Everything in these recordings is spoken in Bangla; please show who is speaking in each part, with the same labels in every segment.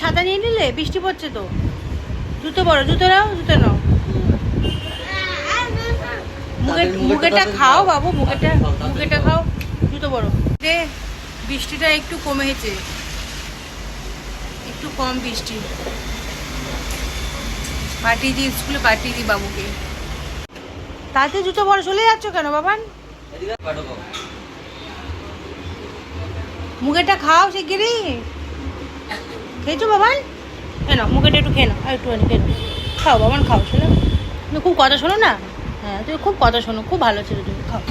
Speaker 1: ছাতা নিয়ে নিলে বৃষ্টি পড়ছে তো। জুতো বড় জুতো নাও জুতো নাও। মুখেটা খাও বাবু মুখেটা মুখেটা খাও জুতো বড় দে বৃষ্টিটা একটু কমেছে। একটু কম বৃষ্টি। পাঠিয়ে দিই স্কুলে পাঠিয়ে দিই বাবুকে। তাতে জুতো বড় চলে যাচ্ছ কেন বাবান? মুখেটা খাও শিগগিরই। খেয়েছো বাবান কেন মুখেটা একটু খেয়ে নাও, আর একটু খেয়ে নাও। খাও বাবান খাও, শোনো। তুমি খুব কথা শোনো না? হ্যাঁ তুমি খুব কথা শোনো, খুব ভালো ছিল তুমি, খাও।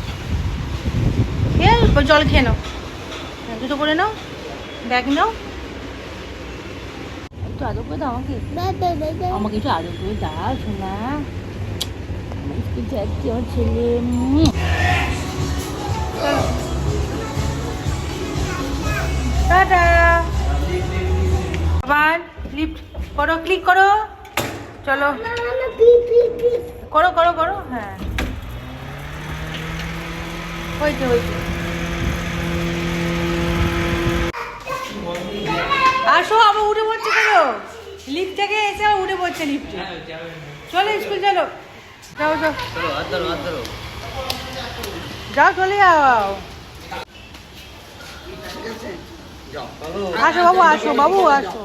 Speaker 1: খেয়ে জল খেয়ে নাও। হ্যাঁ জুতো করে নাও, ব্যাগ নাও। একটু আদর করে দাও আমাকে। আমাকে একটু আদর করে দাও শোনা ছেলে টাটা। আবার করো ক্লিক করো। চলো। করো করো করো হ্যাঁ। হয়েছে হয়েছে আসো, আবার উঠে পড়ছে কেন? লিফট থেকে এসে উঠে পড়ছে লিফটে। চলো, স্কুল চলো। যাও যাও। যাও, চলে যাও। আসো, বাবু আসো বাবু, আসো।